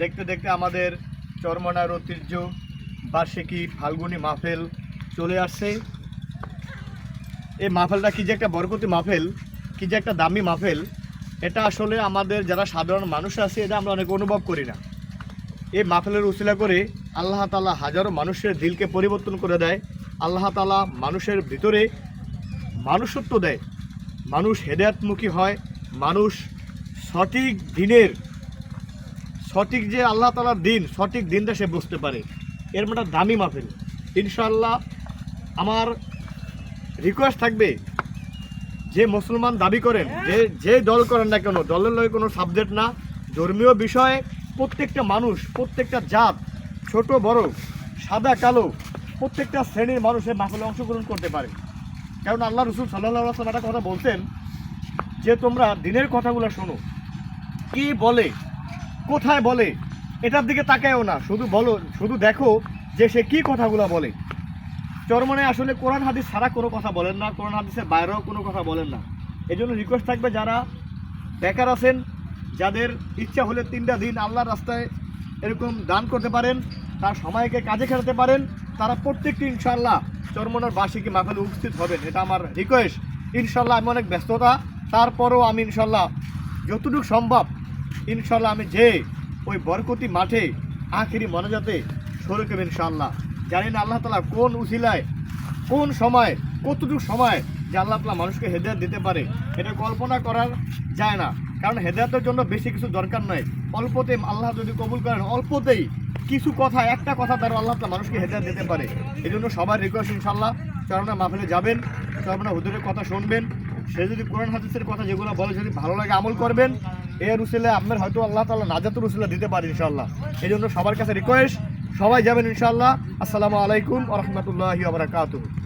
দেখতে দেখতে আমাদের চরমনার ঐতিহ্য, বার্ষিকী ফাল্গুনি মাহফিল চলে আসছে। এই মাহফিলটা কি যে একটা বরকতি মাহফিল, কী যে একটা দামি মাহফিল, এটা আসলে আমাদের যারা সাধারণ মানুষ আছে, এটা আমরা অনেক অনুভব করি না। এই মাহফিলের উসিলা করে আল্লাহ তালা হাজারো মানুষের দিলকে পরিবর্তন করে দেয়, আল্লাহ তালা মানুষের ভিতরে মানুষত্ব দেয়। মানুষ হেদায়তমুখী হয়, মানুষ সঠিক দিনের সঠিক যে আল্লাহ তালার দিন, সঠিক দিনটা সে বুঝতে পারে। এর একটা দামি মাহফিল ইনশাল্লাহ আমার রিকোয়েস্ট থাকবে, যে মুসলমান দাবি করেন, যে যে দল করেন না কেন, দলের লয় কোনো সাবজেক্ট না। ধর্মীয় বিষয়ে প্রত্যেকটা মানুষ, প্রত্যেকটা জাত, ছোট, বড়, সাদা, কালো, প্রত্যেকটা শ্রেণির মানুষের মাহফিলে অংশগ্রহণ করতে পারে। কারণ আল্লাহ রসুল সাল্লাহ সাল্লাম একটা কথা বলছেন, যে তোমরা দিনের কথাগুলো শোনো। কি বলে কোথায় বলে? এটার দিকে তাকায়ও না। শুধু বলো, শুধু দেখো যে সে কি কথাগুলো বলে। চরমনে আসলে কোরআন হাদিস ছাড়া কোনো কথা বলেন না, কোরআন হাদিসের বাইরেও কোনো কথা বলেন না। এই জন্য রিকোয়েস্ট থাকবে যারা বেকার আছেন, যাদের ইচ্ছা হলে তিনটা দিন আল্লাহর রাস্তায় এরকম দান করতে পারেন, তার সময়কে কাজে খেলাতে পারেন, তারা প্রত্যেকটি ইনশাল্লাহ চরমনার বার্ষিকী মাহফিলে উপস্থিত হবেন। এটা আমার রিকোয়েস্ট ইনশাল্লাহ আমি অনেক ব্যস্ততা, তারপরও আমি ইনশাল্লাহ যতটুকু সম্ভব ইনশাল্লাহ আমি যে ওই বরকতি মাঠে আখিরি মনাজাতে শরীর ইনশাল্লাহ জানি না আল্লাহ তালা কোন উসিলায়, কোন সময়, কতটুকু সময় যে আল্লাহ তালা মানুষকে হেদায়ত দিতে পারে, এটা কল্পনা করার যায় না। কারণ হেদায়তের জন্য বেশি কিছু দরকার নয় অল্পতে আল্লাহ যদি কবুল করেন, অল্পতেই কিছু কথা, একটা কথা দ্বারা আল্লাহ তালা মানুষকে হেদায়ত দিতে পারে। এই জন্য সবার রিকোয়েস্ট ইনশাল্লাহ চরমনা মাহফিলে যাবেন, চরমনা হুজুরের কথা শুনবেন, সে যদি কোরআন হাদিসের কথা যেগুলো বলে যদি ভালো লাগে আমল করবেন এর উসিলে আপনার হয়তো আল্লাহ তালা নাজাতুর উসিলা দিতে পারে ইনশাল্লাহ এই জন্য সবার কাছে রিকোয়েস্ট সবাই যাবেন ইনশাল্লাহ আসসালামু আলাইকুম রহমতুল্লাহি আবরাকাতুহ